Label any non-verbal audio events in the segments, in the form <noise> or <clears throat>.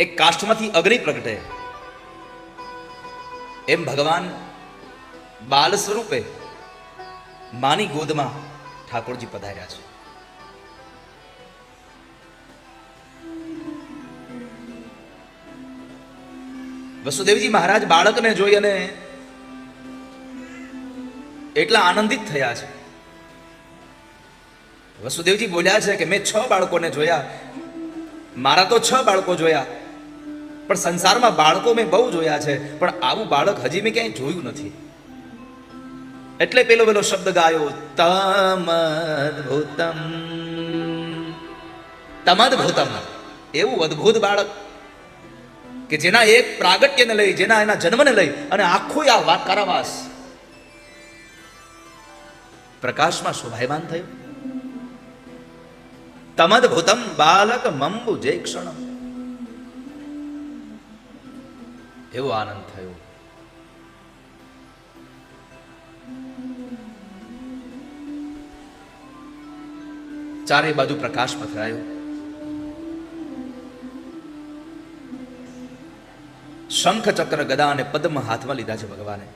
એક કાષ્ઠમાંથી અગ્નિ પ્રગટે. એમ ભગવાન બાલ સ્વરૂપે માની ગોદમાં ઠાકોરજી પધાર્યા છે. વસુદેવજી મહારાજ બાળકને જોઈ અને એટલા આનંદિત થયા છે. વસુદેવજી બોલ્યા છે કે મેં છ બાળકોને જોયા. મારા તો છ બાળકો જોયા. પણ સંસારમાં બાળકો મેં બહુ જોયા છે, પણ આવું બાળક હજી મેં ક્યાંય જોયું નથી. એટલે પેલો પેલો શબ્દ ગાયો તમદભૂતમ તમદભૂતમ એવું અદ્ભુત બાળક કે જેના એક પ્રાગટ્યને લઈ, જેના એના જન્મને લઈ અને આખો આ વાત કારાવાસ પ્રકાશમાં શોભાયમાન થયું. તમદભૂતમ બાલક મંબુ જે ક્ષણ એવો આનંદ થયો. ચારે બાજુ પ્રકાશ પથરાયો. શંખ ચક્ર ગદા અને પદ્મ હાથમાં લીધા છે ભગવાને.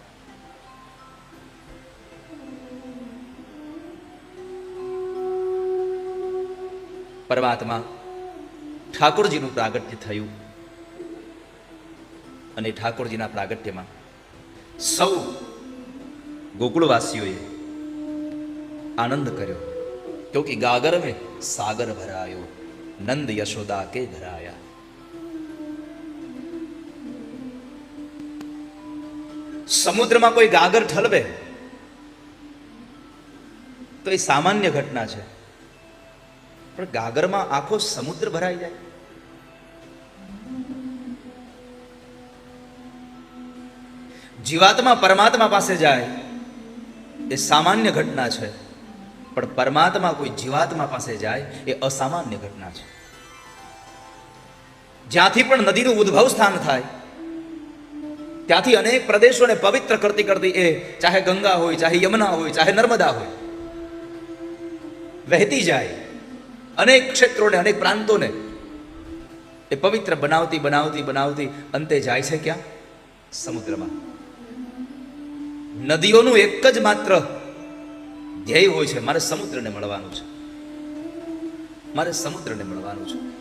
પરમાત્મા ઠાકોરજીનું પ્રાગટ્ય થયું. અને ઠાકોરજીના પ્રાગટ્યમાં. સૌ ગોકુળવાસીઓએ આનંદ કર્યો કે ગાગર મેં સાગર ભરાયો, નંદ યશોદા કે ભરાયા સમુદ્રમાં કોઈ ગાગર ઠલવે? તો એ સામાન્ય ઘટના છે. પણ ગાગરમાં આખો સમુદ્ર ભરાઈ જાય. જીવાત્મા પરમાત્મા પાસે જાય એ સામાન્ય ઘટના છે. પણ પરમાત્મા કોઈ જીવાત્મા પાસે જાય એ અસામાન્ય ઘટના છે. જ્યાંથી પણ નદીનું ઉદ્ભવ સ્થાન થાય, ત્યાંથી અનેક પ્રદેશોને પવિત્ર કરતી કરતી એ ચાહે ગંગા હોય, ચાહે યમુના હોય, ચાહે નર્મદા હોય, વહેતી જાય. અનેક ક્ષેત્રોને, અનેક પ્રાંતોને એ પવિત્ર બનાવતી બનાવતી બનાવતી અંતે જાય છે ક્યાં? સમુદ્રમાં. નદીઓનું એક જ માત્ર ધ્યેય હોય છે, મારે સમુદ્રને મળવાનું છે. મારે સમુદ્રને મળવાનું છે.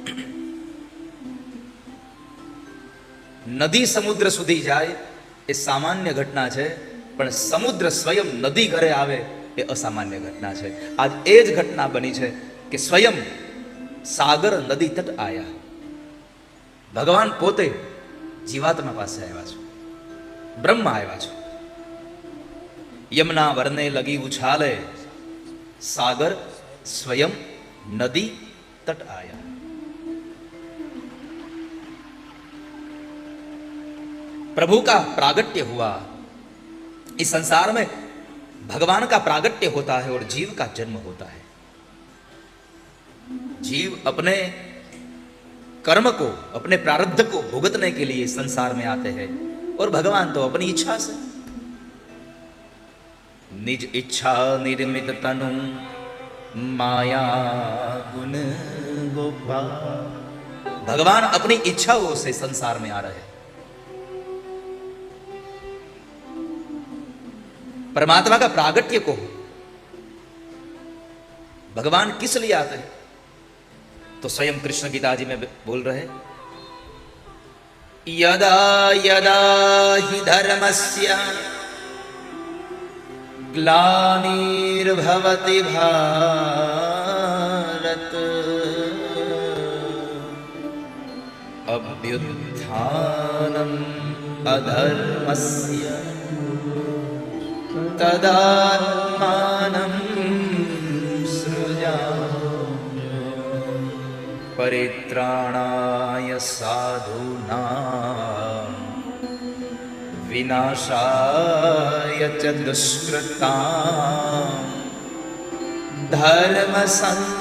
નદી સમુદ્ર સુધી જાય એ સામાન્ય ઘટના છે, પણ સમુદ્ર સ્વયં નદી ઘરે આવે એ અસામાન્ય ઘટના છે. આજ એ જ ઘટના બની છે કે સ્વયં સાગર નદી તટ આયા. ભગવાન પોતે જીવાત્મા પાસે આવ્યા છે. બ્રહ્મા આવ્યા છે. यमुना वरने लगी उछाले। सागर स्वयं नदी तट आया। प्रभु का प्रागट्य हुआ। इस संसार में भगवान का प्रागट्य होता है और जीव का जन्म होता है। जीव अपने कर्म को, अपने प्रारब्ध को भुगतने के लिए संसार में आते हैं और भगवान तो अपनी इच्छा से निज इच्छा निर्मित तनु। माया गुण गोपाल भगवान अपनी इच्छाओं से संसार में आ रहे परमात्मा का प्रागट्य को भगवान किस लिए आते हैं? तो स्वयं कृष्ण गीता जी में बोल रहे यदा यदा हि धर्मस्य ग्लानिर्भवति भारत। अभ्युत्थानम् अधर्मस्य तदात्मानं सृजा परित्राणाय साधूनां विनाशाय च दुष्कृतां धर्मसंस्थापना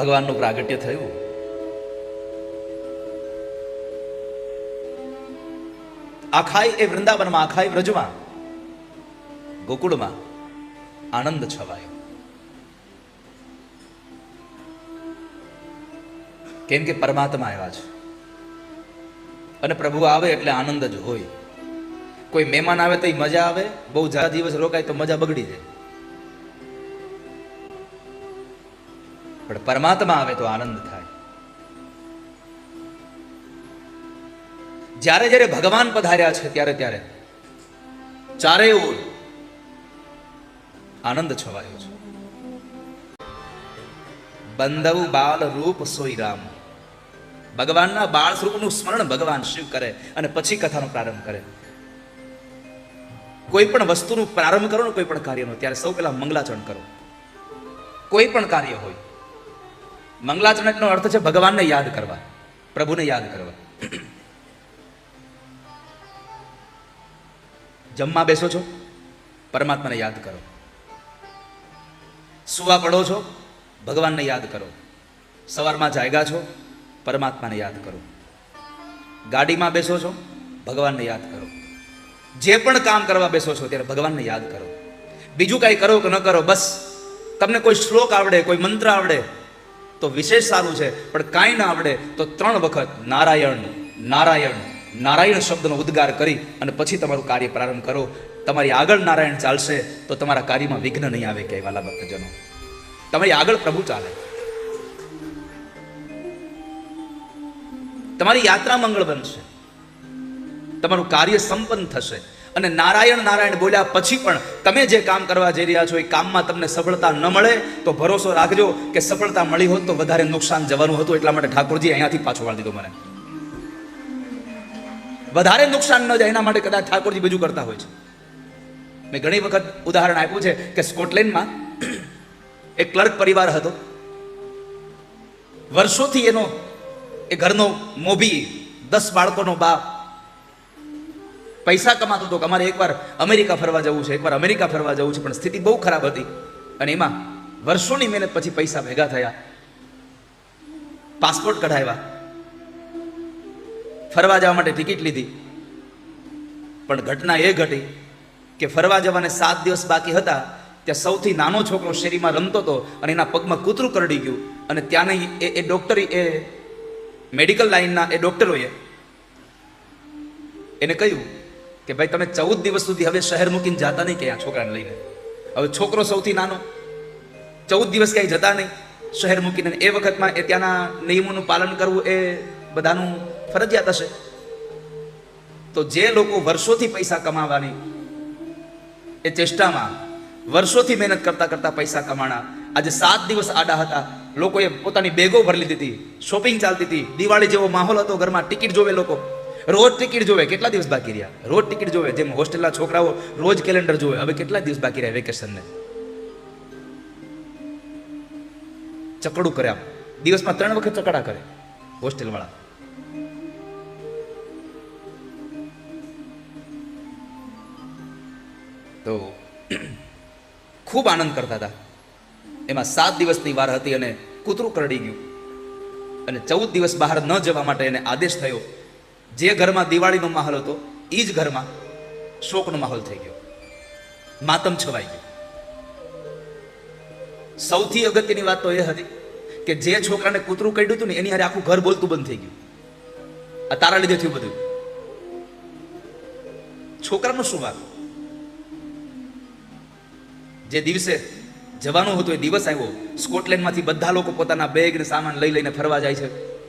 ભગવાનનું પ્રાગટ્ય થયું. આખાય એ વૃંદાવનમાં, આખાય વ્રજમાં, ગોકુળમાં આનંદ છવાયો. કેમ કે પરમાત્મા આવ્યા છે. અને પ્રભુ આવે એટલે આનંદ જ હોય. કોઈ મહેમાન આવે તો મજા આવે, બહુ જરા દિવસ રોકાય તો મજા બગડી જાય. પણ પરમાત્મા આવે તો આનંદ થાય. જ્યારે જ્યારે ભગવાન પધાર્યા છે ત્યારે ત્યારે ચારે ઓર આનંદ છવાયો છે. બંધવ બાલ રૂપ સોઈ રામ. ભગવાનના બાળ સ્વરૂપનું સ્મરણ ભગવાન શિવ કરે અને પછી કથાનો પ્રારંભ કરે. કોઈ પણ વસ્તુનું પ્રારંભ કરો ને કોઈ પણ કાર્યનો, ત્યારે સૌ પહેલા મંગલાચરણ કરો. કોઈ પણ કાર્ય હોય મંગલાચરણનો અર્થ છે ભગવાનને યાદ કરવા, પ્રભુને યાદ કરવા. જમવા બેસો છો, પરમાત્માને યાદ કરો. સુવા પડો છો, ભગવાનને યાદ કરો. સવારમાં જાગ્યા છો, પરમાત્માને યાદ કરો. ગાડીમાં બેસો છો, ભગવાનને યાદ કરો. જે પણ કામ કરવા બેસો છો, ત્યારે ભગવાનને યાદ કરો. બીજું કાંઈ કરો કે ન કરો, બસ. તમને કોઈ શ્લોક આવડે, કોઈ મંત્ર આવડે તો વિશેષ સારું છે. પણ કાંઈ ના આવડે તો ત્રણ વખત નારાયણ નારાયણ નારાયણ શબ્દનો ઉદ્ગાર કરી અને પછી તમારું કાર્ય પ્રારંભ કરો. તમારી આગળ નારાયણ ચાલશે તો તમારા કાર્યમાં વિઘ્ન નહીં આવે કહેવાલા ભક્તજનો. તમારી આગળ પ્રભુ ચાલે. તમારી યાત્રા મંગળ બનશે તમારું કાર્ય સંપન્ન થશે. અને નારાયણ નારાયણ બોલ્યા, પછી પણ તમે જે કામ કરવા જઈ રહ્યા છો એ કામમાં તમને સફળતા ન મળે, તો ભરોસો રાખજો કે સફળતા મળી હોત તો વધારે નુકસાન જવાનું હતું. એટલા માટે ઠાકોરજી અહીંયાથી પાછો વાળી દીધો મને. વધારે નુકસાન ન જાય એના માટે કદાચ ઠાકોરજી બીજું કરતા હોય છે. મેં ઘણી વખત ઉદાહરણ આપ્યું છે કે સ્કોટલેન્ડમાં એક ક્લર્ક પરિવાર હતો. વર્ષોથી એનો, એ ઘરનો મોભી દસ બાળકોનો બાપ પૈસા કમાતો હતો કે અમારે એકવાર અમેરિકા ફરવા જવું છે, એકવાર અમેરિકા ફરવા જવું છે, પણ સ્થિતિ બહુ ખરાબ હતી. અને એમાં વર્ષોની મહેનત પછી પૈસા ભેગા થયા. પાસપોર્ટ કઢાવ્યા. ફરવા જવા માટે ટિકિટ લીધી. પણ ઘટના એ ઘટી કે ફરવા જવાને સાત દિવસ બાકી હતા, ત્યાં સૌથી નાનો છોકરો શેરીમાં રમતો હતો અને એના પગમાં કૂતરું કરડી ગયું. અને ત્યાંની એ એ ડૉક્ટર, એ મેડિકલ લાઈનના એ ડૉક્ટરોએ એને કહ્યું કે ભાઈ તમે ચૌદ દિવસ સુધી હવે શહેર મૂકીને જતા નહીં ક્યાં છોકરાને લઈને? હવે છોકરો સૌથી નાનો. ચૌદ દિવસ ક્યાંય જતા નહીં, શહેર મૂકીને. એ વખતમાં એ ત્યાંના નિયમોનું પાલન કરવું એ બધાનું ફરજિયાત હશે. તો જે લોકો વર્ષોથી પૈસા કમાવાની, એ ચેષ્ટામાં વર્ષોથી મહેનત કરતા કરતા પૈસા કમાણા. આજે સાત દિવસ આડા હતા. લોકોએ પોતાની બેગો ભરી લીધી હતી, શોપિંગ ચાલતી હતી. દિવાળી જેવો માહોલ હતો ઘરમાં, ટિકિટ જોવે લોકો. રોજ ટિકિટ જોવે, કેટલા દિવસ બાકી રહ્યા? રોજ ટિકિટ જોવે, જેમ હોસ્ટેલના છોકરાઓ રોજ કેલેન્ડર જોવે, હવે કેટલા દિવસ બાકી રહ્યા વેકેશનને? ચકડું કરે આમ. દિવસમાં ત્રણ વખત ચકડા કરે, હોસ્ટેલવાળા. તો ખૂબ આનંદ કરતા હતા. એમાં સાત દિવસની વાર હતી અને કૂતરું કરડી ગયું. અને ચૌદ દિવસ બહાર ન જવા માટે એને આદેશ થયો. જે ઘરમાં દિવાળીનો માહોલ હતો એ જ ઘરમાં શોકનો માહોલ થઈ ગયો. માતમ છવાઈ ગયો. સૌથી અગત્યની વાત તો એ હતી કે જે છોકરાને કૂતરું કાઢ્યું હતું ને, એની હારે આખું ઘર બોલતું બંધ થઈ ગયું. આ તારા લીધે થયું બધું. છોકરાનો શું વાત જે દિવસે જવાનું હતું, એ દિવસ આવ્યો. સ્કોટલેન્ડમાંથી બધા લોકો પોતાના બેગ ને સામાન લઈ લઈને ફરવા જાય છે.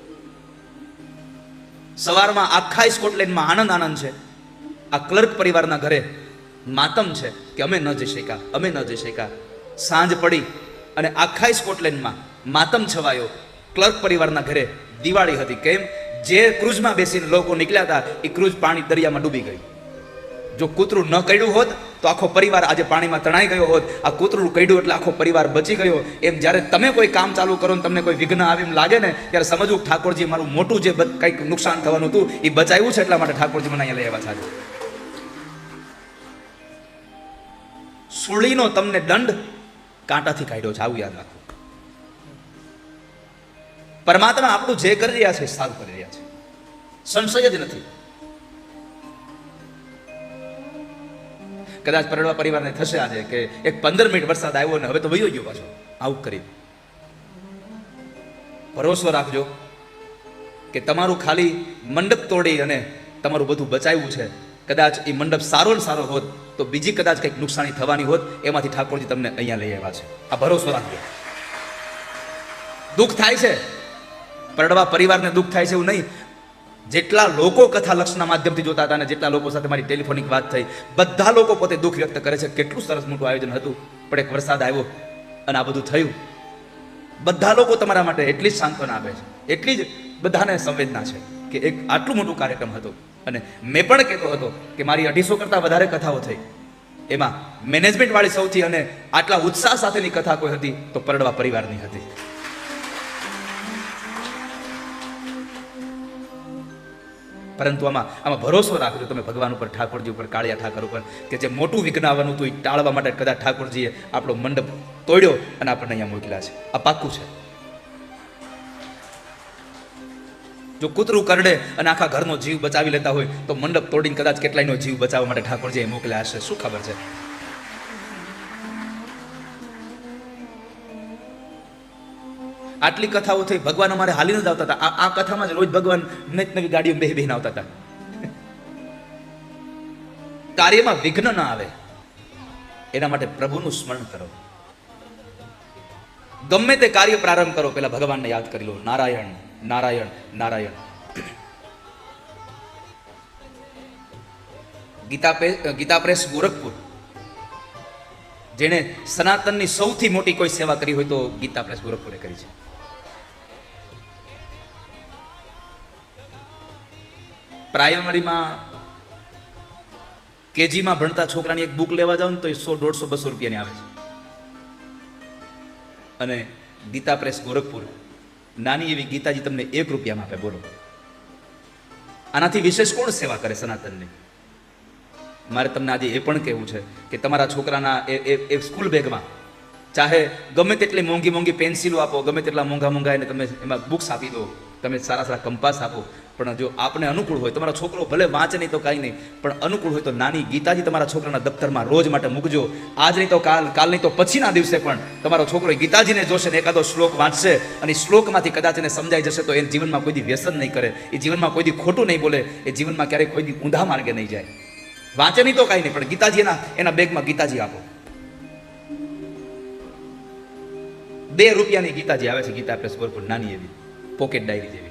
સવારમાં આખા સ્કોટલેન્ડમાં આનંદ આનંદ છે. આ ક્લર્ક પરિવારના ઘરે માતમ છે કે અમે ન જઈ શક્યા, અમે ન જઈ શક્યા. સાંજ પડી અને આખા સ્કોટલેન્ડમાં માતમ છવાયો. ક્લર્ક પરિવારના ઘરે દિવાળી હતી. કેમ? જે ક્રૂઝમાં બેસીને લોકો નીકળ્યા હતા, એ ક્રૂઝ પાણી દરિયામાં ડૂબી ગઈ જો કૂતરું ન કડ્યું હોત, તો આખો પરિવાર આજે પાણીમાં તણાઈ ગયો હોત. આ કૂતરું કડ્યું એટલે આખો પરિવાર બચી ગયો. એમ જ્યારે તમે કોઈ કામ ચાલુ કરો ને તમને કોઈ વિઘ્ન આવે એમ લાગે ને, ત્યારે સમજવું ઠાકોરજી મારું મોટું જે કંઈક નુકસાન થવાનું હતું, એ બચાવ્યું છે એટલા માટે ઠાકોરજી મને અહીંયા લઈ આવ્યા છે. સુળીનો તમને દંડ કાંટાથી કાઢ્યો છે, આવું યાદ રાખો. પરમાત્મા આપણું જે કરી રહ્યા છે સારું કરી રહ્યા છે. સંશય જ નથી. કદાચ પરણવા પરિવારને થશે આજે કે એક પંદર મિનિટ વરસાદ આવ્યો ને હવે તો વયો ગયો પાછો. આવું કરી ભરોસો રાખજો કે તમારું ખાલી મંડપ તોડી અને તમારું બધું બચાવ્યું છે. કદાચ એ મંડપ સારો ને સારો હોત તો બીજી કદાચ કંઈક નુકસાની થવાની હોત, એમાંથી ઠાકોરજી તમને અહીંયા લઈ આવ્યા છે. આ ભરોસો રાખજો. દુઃખ થાય છે. પરડવા પરિવારને દુઃખ થાય છે એવું નહીં. જેટલા લોકો કથા લક્ષના માધ્યમથી જોતા હતા અને જેટલા લોકો સાથે મારી ટેલિફોનિક વાત થઈ, બધા લોકો પોતે દુઃખ વ્યક્ત કરે છે કેટલું સરસ મોટું આયોજન હતું. પણ એક વરસાદ આવ્યો અને આ બધું થયું. બધા લોકો તમારા માટે એટલી જ સાંત્વના આપે છે. એટલી જ બધાને સંવેદના છે કે એક આટલું મોટું કાર્યક્રમ હતો. અને મેં પણ કહેતો હતો કે મારી અઢીસો કરતાં વધારે કથાઓ થઈ. એમાં મેનેજમેન્ટવાળી સૌથી અને આટલા ઉત્સાહ સાથેની કથા કોઈ હતી તો પરડવા પરિવારની હતી. પરંતુ આમાં આમાં ભરોસો રાખજો તમે ભગવાન ઉપર, ઠાકોરજી ઉપર, કાળિયા ઠાકર ઉપર, કે જે મોટું વિઘ્ન આવવાનું હતું એ ટાળવા માટે કદાચ ઠાકોરજીએ આપણો મંડપ તોડ્યો અને આપણને અહીંયા મોકલ્યા છે. આ પાક્કું છે. જો કૂતરું કરડે અને આખા ઘરનો જીવ બચાવી લેતા હોય, તો મંડપ તોડીને કદાચ કેટલાયનો જીવ બચાવવા માટે ઠાકોરજીએ મોકલ્યા હશે. શું ખબર છે? આટલી કથાઓ થઈ, ભગવાન અમારે હાલીને જ આવતા હતા. આ કથામાં જ રોજ ભગવાન નવી નવી ગાડીઓ બે બેહીને આવતા હતા. કાર્યમાં વિઘ્ન ના આવે. એના માટે પ્રભુનું સ્મરણ કરો. ગમે તે કાર્ય પ્રારંભ કરો, પેલા ભગવાનને યાદ કરી લો. નારાયણ નારાયણ નારાયણ. ગીતા ગીતા પ્રેસ ગોરખપુર. જેણે સનાતનની સૌથી મોટી કોઈ સેવા કરી હોય તો ગીતા પ્રેસ ગોરખપુરે કરી છે. પ્રાઇમરીમાં કેજીમાં ભણતા છોકરાની એક બુક લેવા જાવ ને તો એ સો દોઢસો બસો રૂપિયાની આવે છે. અને ગીતા પ્રેસ ગોરખપુર, નાની એવી ગીતાજી તમને એક રૂપિયામાં આપે, બોલો. આનાથી વિશેષ કોણ સેવા કરે સનાતનની? મારે તમને આજે એ પણ કહેવું છે કે તમારા છોકરાના એ, એ- સ્કૂલ બેગમાં ચાહે ગમે તેટલી મોંઘી મોંઘી પેન્સિલો આપો, ગમે તેટલા મોંઘા મોંઘા એને તમે એમાં બુક્સ આપી દો, તમે સારા સારા કંપાસ આપો પણ જો આપને અનુકૂળ હોય, તમારો છોકરો ભલે વાંચે નહીં તો કાંઈ નહીં, પણ અનુકૂળ હોય તો નાની ગીતાજી તમારા છોકરાના દફતરમાં રોજ માટે મૂકજો. આજ નહીં તો કાલ કાલ નહીં તો પછીના દિવસે પણ તમારો છોકરો ગીતાજીને જોશે ને એકાદો શ્લોક વાંચશે અને શ્લોકમાંથી કદાચ એને સમજાઈ જશે તો એ જીવનમાં કોઈ દી વ્યસન નહીં કરે, એ જીવનમાં કોઈ દી ખોટું નહીં બોલે, એ જીવનમાં ક્યારેય કોઈ દી ઊંધા માર્ગે નહીં જાય. વાંચે નહીં તો કાંઈ નહીં, પણ ગીતાજી એના એના બેગમાં ગીતાજી આપો. બે રૂપિયાની ગીતાજી આવે છે, ગીતા પ્રેસ નાની એવી, પોકેટ ડાયરી જેવી.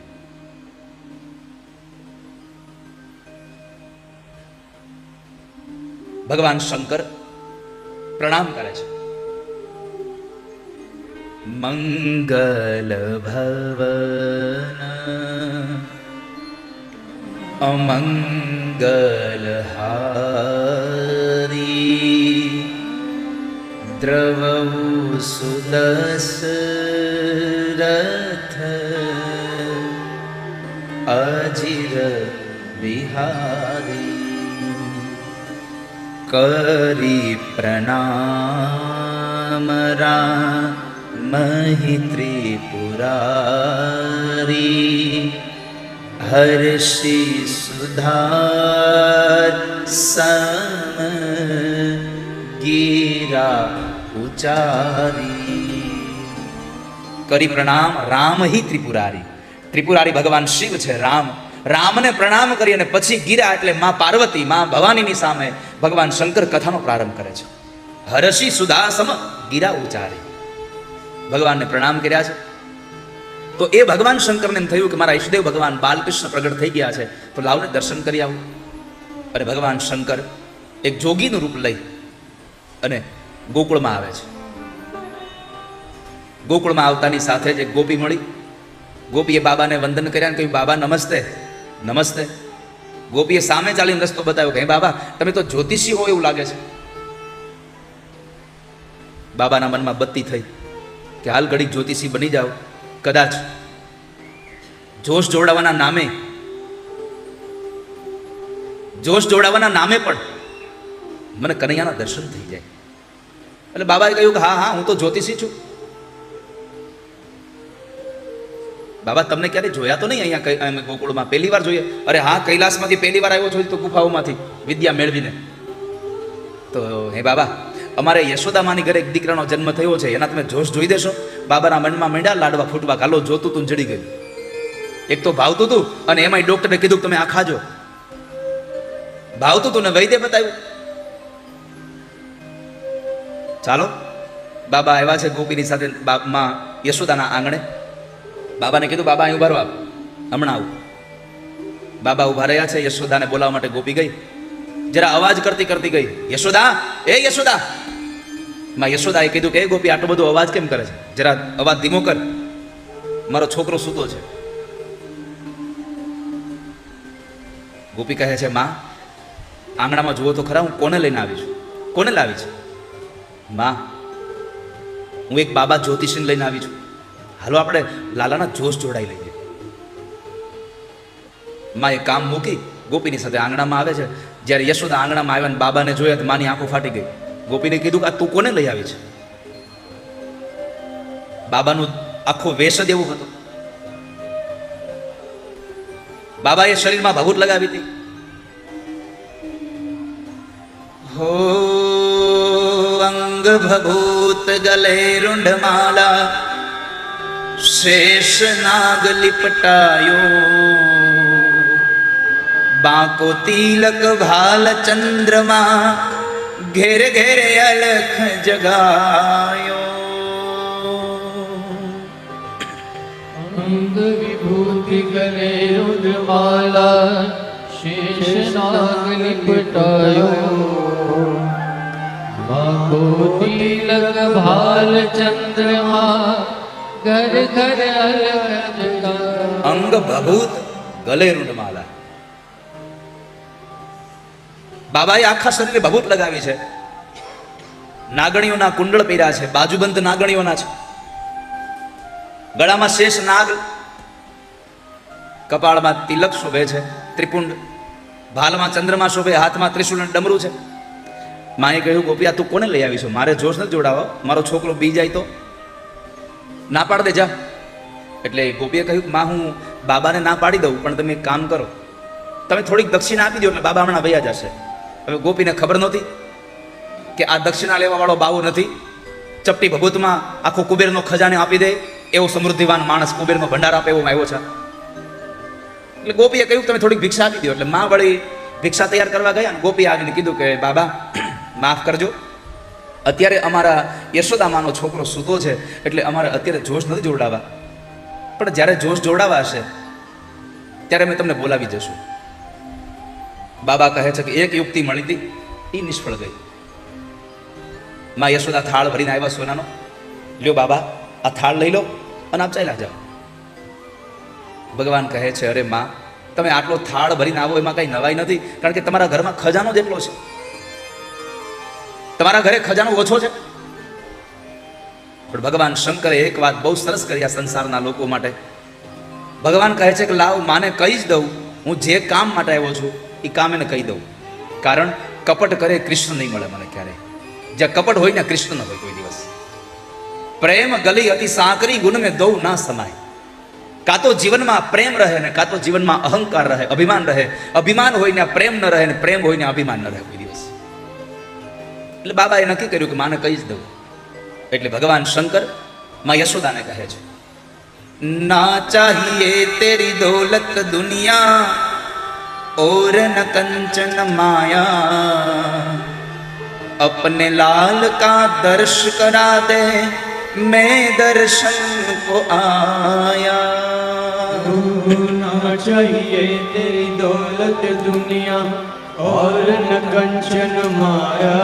ભગવાન શંકર પ્રણામ કરે છે. મંગલ ભવન. અમંગલ હારી. દ્રવૌ સુદશરથ અજીર બિહારી કરી પ્રણામ રામહિ ત્રિપુરારી હર્ષિ સુધાર સમ ગીરા ઉચારી કરી પ્રણામ રામ હિ ત્રિપુરારી ત્રિપુરારી ભગવાન શિવ છે રામ રામને પ્રણામ કરી અને પછી ગીરા એટલે માં પાર્વતી, માં ભવાનીની સામે ભગવાન શંકર કથાનો પ્રારંભ કરે છે. હરષી સુદાસમ ગીરા ઉચારી. ભગવાનને પ્રણામ કર્યા છે. તો એ ભગવાન શંકરને એમ થયું કે મારા ઈષ્ટદેવ ભગવાન બાલકૃષ્ણ પ્રગટ થઈ ગયા છે, તો લાવને દર્શન કરી આવું. અને ભગવાન શંકર એક જોગીનું રૂપ લઈ અને ગોકુળમાં આવે છે. ગોકુળમાં આવતાની સાથે જ એક ગોપી મળી. ગોપીએ બાબાને વંદન કર્યા અને કહ્યું, બાબા, નમસ્તે. નમસ્તે. ગોપીએ સામે ચાલીને રસ્તો બતાવ્યો કે બાબા, તમે તો જ્યોતિષી હો એવું લાગે છે. બાબાના મનમાં બત્તી થઈ કે, હાલ ઘડીક જ્યોતિષી બની જાઓ. કદાચ જોશ જોડાવાના નામે, જોશ જોડાવાના નામે પણ મને કનૈયાના દર્શન થઈ જાય. એટલે બાબાએ કહ્યું કે, હા હા, હું તો જ્યોતિષી છું. બાબા, તમને ક્યારે જોયા તો નહીં અહીંયા ગોકુળમાં? પહેલી વાર જોઈએ. અરે હા, કૈલાસમાંથી પહેલી વાર આવ્યો છો તો ગુફાઓમાંથી. વિદ્યા મેળવીને. તો હે બાબા, અમારે યશોદામાની ઘરે એક દીકરાનો જન્મ થયો છે. એના તમે જોશ જોઈ દેશો. બાબાના મનમાં મંડ્યા લાડવા ફૂટવા કાલો જોતું તું જડી ગયું. એક તો ભાવતું હતું અને એમાંય ડોક્ટરે કીધું તમે આ ખાજો. ભાવતું તું ને વૈદ્ય બતાવ્યું. ચાલો, બાબા આવ્યા છે ગોપીની સાથે બાપમાં યશોદાના આંગણે. બાબાને કીધું, બાબા, અહીં ઊભા આપ. હમણાં આવું. બાબા ઊભા રહ્યા છે, યશોદાને બોલાવવા માટે ગોપી ગઈ. જરા અવાજ કરતી કરતી ગઈ, યશોદા, એ યશોદા. માં યશોદાએ કીધું કે, એ ગોપી, આટલો બધો અવાજ કેમ કરે છે? જરા અવાજ ધીમો કર. મારો છોકરો સૂતો છે. ગોપી કહે છે, માં, આંગણામાં જુઓ તો ખરા, હું કોને લઈને આવી છું? કોને લાવી છે? માં, હું એક બાબા જ્યોતિષીને લઈને આવી છું. હાલો આપણે લાલાના જોશ જોડાઈ લઈએ. માં એ કામ મૂકી ગોપીની સાથે આંગણામાં આવે છે. જ્યારે યશોદા આંગણામાં આવ્યા ને બાબાને જોયા તો માની આંખો ફાટી ગઈ. ગોપીને કીધું કે આ તું કોને લઈ આવી છે? બાબાનું આખો વેશ જ એવું હતો. બાબાએ શરીરમાં ભભૂત લગાવી હતી. હો, અંગ ભભૂત ગલે રૂંઢમાલા શેષ નાગ લિપટાયો. બાકો તિલક ભાલ ચંદ્રમા ઘેર ઘેર અલખ જગાયો. અંગ વિભૂતિ કરે રુદ્રમાલા, શેષ નાગ લિપટાયો. બાકો તિલક ભાલ ચંદ્રમા અંગ ભભૂત ગલે રૂંઢમાલા બાબાએ આખા શરીરે ભભૂત લગાવી છે. નાગણીઓના કુંડળ પહેર્યા છે, બાજુબંધ નાગણીઓના છે. ગળામાં શેષ નાગ, કપાળમાં તિલક શોભે છે, ત્રિપુંડ, ભાલમાં ચંદ્રમા શોભે, હાથમાં ત્રિશુલ ડમરું છે. માએ કહ્યું, ગોપિયા, તું કોને લઈ આવી છો મારે જોશ નથી જોડાવો. મારો છોકરો બી જાય તો. ના પાડ દે જા એટલે ગોપીએ કહ્યું કે, માં, હું બાબાને ના પાડી દઉં, પણ તમે એક કામ કરો. તમે થોડીક દક્ષિણા આપી દો એટલે બાબા હમણાં વૈયા જશે. હવે ગોપીને ખબર નહોતી કે આ દક્ષિણા લેવાવાળો બાવો નથી. ચપટી ભભૂતમાં આખો કુબેરનો ખજાને આપી દે, એવો સમૃદ્ધિવાન માણસ કુબેરનો ભંડાર આપે એવો આવ્યો છે. એટલે ગોપીએ કહ્યું તમે થોડીક ભિક્ષા આપી દો. એટલે માં વળી ભિક્ષા તૈયાર કરવા ગયા અને ગોપીએ આવીને કીધું કે, બાબા, <clears throat> માફ કરજો. અત્યારે અમારા યશોદામાનો છોકરો સૂતો છે, એટલે અમારે અત્યારે જોશ નથી જોડાવા. પણ જ્યારે જોશ જોડાવા હશે, ત્યારે અમે તમને બોલાવી જશું. બાબા કહે છે કે એક યુક્તિ મળી હતી, એ નિષ્ફળ ગઈ. માં યશોદા થાળ ભરીને આવ્યા સોનાનો. લ્યો બાબા, આ થાળ લઈ લો અને આપ ચાલ્યા જાઓ. ભગવાન કહે છે, અરે માં, તમે આટલો થાળ ભરીને આવો, એમાં કઈ નવાઈ નથી, કારણ કે તમારા ઘરમાં ખજાનો જેટલો છે. તમારા ઘરે ખજાનો ઓછો છે? પણ ભગવાન શંકરે એક વાત બહુ સરસ કરી આ સંસારના લોકો માટે. ભગવાન કહે છે કે, લાવ, માને કહી જ દઉં. હું જે કામ માટે આવ્યો છું, એ કામ એને કહી દઉં. કારણ કપટ કરે કૃષ્ણ નહીં મળે મને ક્યારે. જ્યાં કપટ હોય ને, કૃષ્ણ ન હોય કોઈ દિવસ. પ્રેમ ગલી અતિ સાંકરી ગુણ મેં દઉં ના સમાય. કાં તો જીવનમાં પ્રેમ રહે ને, કાં તો જીવનમાં અહંકાર રહે, અભિમાન રહે. અભિમાન હોય ને, પ્રેમ ન રહે ને, પ્રેમ હોય ને, અભિમાન ન રહે એટલે બાબાએ નક્કી કર્યું કે માને કહી જ દઉં. એટલે ભગવાન શંકરમાં યશોદાને કહે છે, ના ચાહીએ તેરી દોલત દુનિયા, ઓર ન કંચન માયા. અપને લાલ કા દર્શ કરા દે, મેં દર્શન કો આયા. ના ચાહીએ તેરી દોલત દુનિયા और न कंचन माया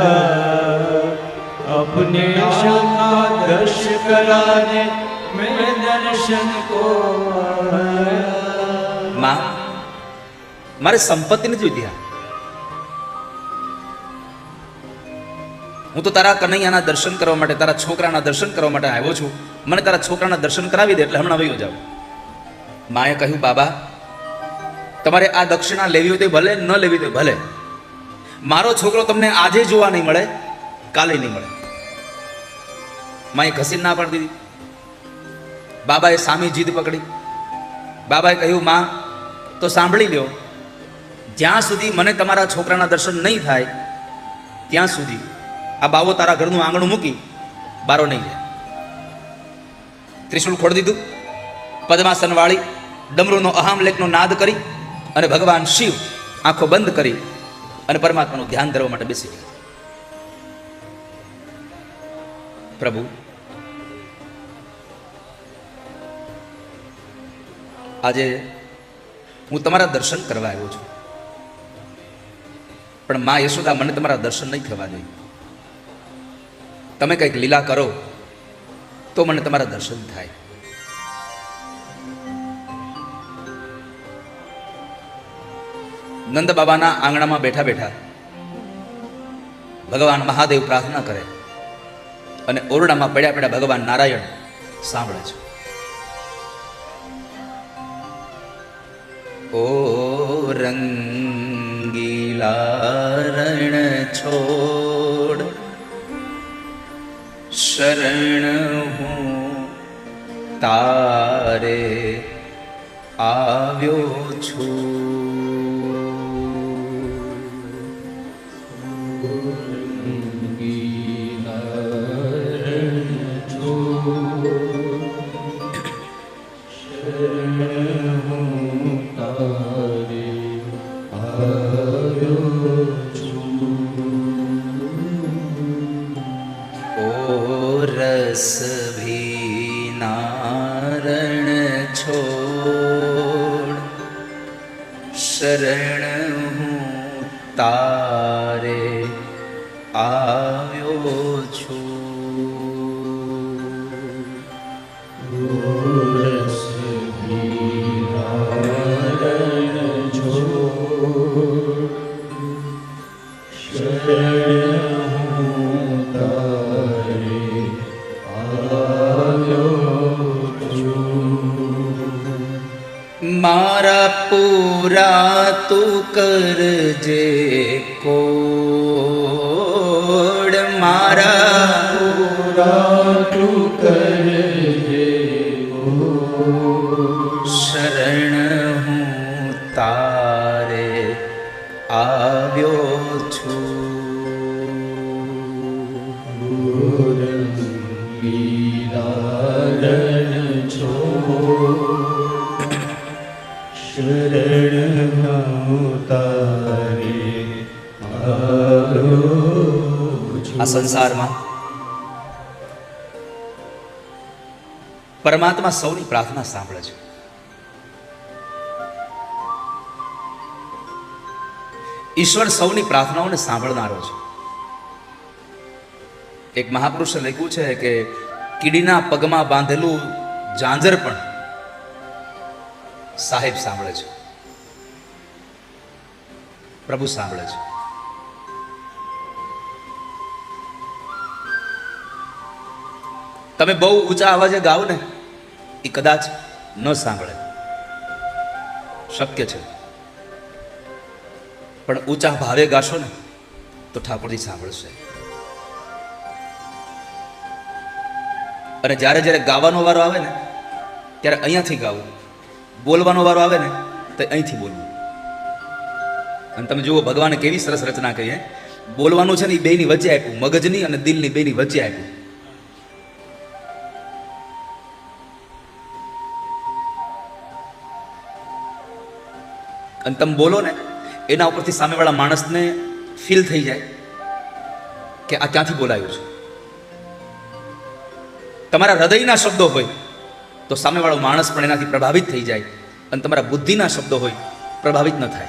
अपने श्याम का दर्श करा दे मैं दर्शन को आया માં મારે સંપત્તિ નથી જોઈતી આ હું તો તારા કનૈયાના દર્શન કરવા માટે તારા છોકરાના દર્શન કરવા માટે આવ્યો છું મને તારા છોકરાના દર્શન કરાવી દે એટલે હમણાં વયો જાવ માએ કહ્યું બાબા તમારે આ દક્ષિણા લેવી હોય તો ભલે, ન લેવી તો ભલે. મારો છોકરો તમને આજે જોવા નહીં મળે, કાલે નહીં મળે. માએ ઘસીને ના પાડી દીધી. બાબાએ સામી જીદ પકડી. બાબાએ કહ્યું, માં, તો સાંભળી લ્યો. જ્યાં સુધી મને તમારા છોકરાના દર્શન નહીં થાય, ત્યાં સુધી આ બાવો તારા ઘરનું આંગણું મૂકી બારો નહીં જાય ત્રિશુલ ખોડી દીધું. પદ્માસન વાળી ડમરૂનો અહામ લેખનો નાદ કરી અને ભગવાન શિવ આંખો બંધ કરી અને પરમાત્માનું ધ્યાન ધરવા માટે બેસી ગયા. પ્રભુ, આજે હું તમારા દર્શન કરવા આવ્યો છું. પણ મા યશોદા મને તમારા દર્શન નહીં થવા જોઈએ તમે કંઈક લીલા કરો તો મને તમારા દર્શન થાય. નંદ બાબાના આંગણામાં બેઠા બેઠા ભગવાન મહાદેવ પ્રાર્થના કરે અને ઓરડામાં પડ્યા પડ્યા ભગવાન નારાયણ સાંભળે છે. ઓ રંગીલા રણ છોડ, શરણ હું તારે આવ્યો છું. મારા પૂરા તું કરજે કોડ. મારા શરણ આ સંસારમાં. પરમાત્મા સૌની પ્રાર્થના સાંભળે છે. ઈશ્વર સૌની પ્રાર્થનાઓને સાંભળનારો છે. એક મહાપુરુષે લખ્યું છે કે કીડીના પગમાં બાંધેલું ઝાંઝર પણ સાહેબ સાંભળે છે. પ્રભુ સાંભળે છે. તમે બહુ ઊંચા અવાજે ગાઓ ને, એ કદાચ ન સાંભળે. શક્ય છે. પણ ઊંચા ભાવે ગાશો ને, તો ઠાકોરજી સાંભળશે. અને જ્યારે જ્યારે ગાવાનો વારો આવે ને, ત્યારે અહીંયાથી ગાવું બોલવાનો વારો આવે ને, તો અહીંથી બોલવું અને તમે જુઓ, ભગવાને કેવી સરસ રચના કરી, હે? બોલવાનું છે ને, એ બેની વચ્ચે આપ્યું, મગજની અને દિલની બેની વચ્ચે આપ્યું. અને તમે બોલો ને, એના ઉપરથી સામેવાળા માણસને ફીલ થઈ જાય કે આ ક્યાંથી બોલાયું છે. તમારા હૃદયના શબ્દો હોય તો સામેવાળો માણસ પણ એનાથી પ્રભાવિત થઈ જાય અને તમારા બુદ્ધિના શબ્દો હોય પ્રભાવિત ન થાય.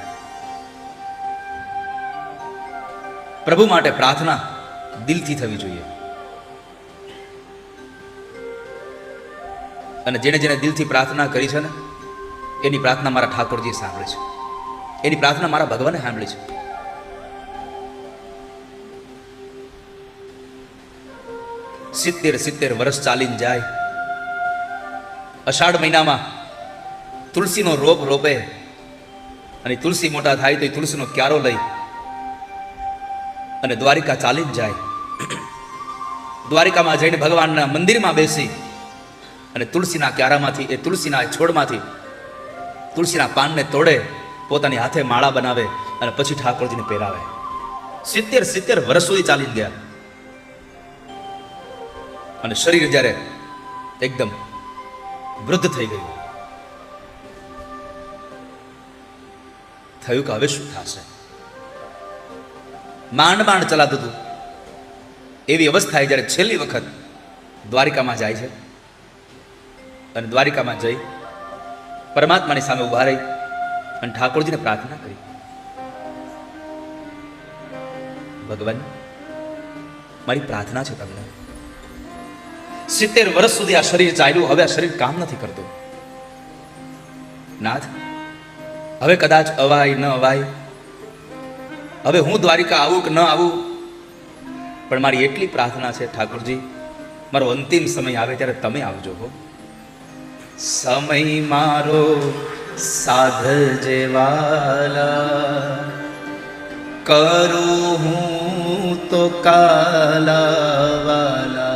પ્રભુ માટે પ્રાર્થના દિલથી થવી જોઈએ. અને જેને જેને દિલથી પ્રાર્થના કરી છે ને, એની પ્રાર્થના મારા ઠાકોરજી સાંભળે છે. એની પ્રાર્થના મારા ભગવાને સાંભળી છે. સિત્તેર સિત્તેર વર્ષ ચાલીને જાય. અષાઢ મહિનામાં તુલસીનો રોપ રોપે અને તુલસી મોટા થાય તો એ તુલસીનો ક્યારો લઈ અને દ્વારિકા ચાલીને જાય. દ્વારિકામાં જઈને ભગવાનના મંદિરમાં બેસી અને તુલસીના ક્યારામાંથી એ તુલસીના છોડમાંથી તુલસીના પાનને તોડે પોતાની હાથે માળા બનાવે અને પછી ઠાકોરજીને પહેરાવે. સિત્તેર સિત્તેર વર્ષ સુધી ચાલી ગયા. અને શરીર જ્યારે એકદમ વૃદ્ધ થઈ ગયું. થયું કે હવે શું થશે? માંડ માંડ ચલાતું હતું. એવી અવસ્થાએ જ્યારે છેલ્લી વખત દ્વારિકામાં જાય છે. અને દ્વારિકામાં જઈ પરમાત્માની સામે ઊભા રહી. અને ઠાકોરજીને પ્રાર્થના કરી. ભગવાન, મારી પ્રાર્થના છે તમને. સિત્તેર વર્ષ સુધી આ શરીર ચાલ્યું, હવે આ શરીર કામ નથી કરતું. નાથ, હવે કદાચ અવાય, ન અવાય. હવે હું દ્વારિકા આવું કે ન આવું? પણ મારી એટલી પ્રાર્થના છે ઠાકોરજી, મારો અંતિમ સમય આવે ત્યારે તમે આવજો હો. સમય મારો સાધ જેવાલા કરું હું તો કાલા વાલા